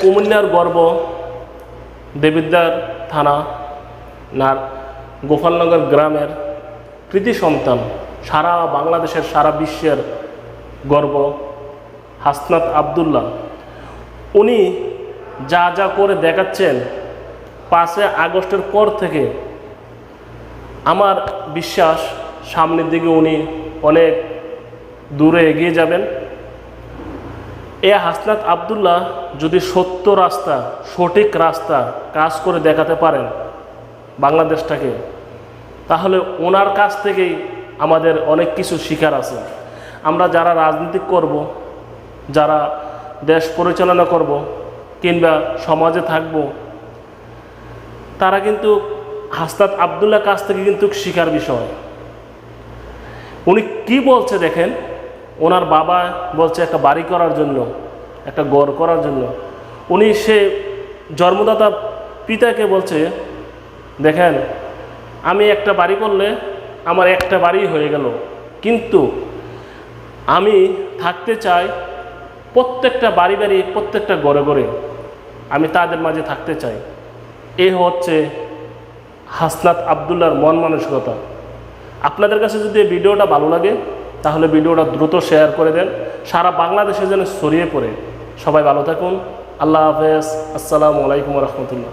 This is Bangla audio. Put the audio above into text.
কুমিল্লার গর্ব দেবিদ্যার থানা, নার, গোপালনগর গ্রামের কৃতি সন্তান, সারা বাংলাদেশের, সারা বিশ্বের গর্ব, হাসনাত আবদুল্লাহ। উনি যা যা করে দেখাচ্ছেন, পাঁচই আগস্টের পর থেকে আমার বিশ্বাস সামনের দিকে উনি অনেক দূরে এগিয়ে যাবেন। এ হাসনাত আবদুল্লাহ যদি সত্য রাস্তা, সঠিক রাস্তা কাজ করে দেখাতে পারেন বাংলাদেশটাকে, তাহলে ওনার কাছ থেকেই আমাদের অনেক কিছু শিকার আছে। আমরা যারা রাজনীতি করব, যারা দেশ পরিচালনা করব, কিংবা সমাজে থাকব, তারা কিন্তু হাসনাত আবদুল্লাহ কাছ থেকে কিন্তু শিকার বিষয়। উনি কি বলছে দেখেন? ওনার বাবা বলছে, একটা বাড়ি করার জন্য, একটা গড় করার জন্য। উনি সে জন্মদাতা পিতাকে বলছে, দেখেন, আমি একটা বাড়ি করলে আমার একটা বাড়ি হয়ে গেল। কিন্তু আমি থাকতে চাই প্রত্যেকটা বাড়ি বাড়ি, প্রত্যেকটা গড়ে গড়ে আমি তাদের মাঝে থাকতে চাই। এ হচ্ছে হাসনাত আবদুল্লার মন মানসিকতা। আপনাদের কাছে যদি ভিডিওটা ভালো লাগে তাহলে ভিডিওটা দ্রুত শেয়ার করে দেন। সারা বাংলাদেশে যেন ছড়িয়ে পড়ে। সবাই ভালো থাকুন। আল্লাহ হাফেজ। আসসালামু আলাইকুম রহমতুল্লাহ।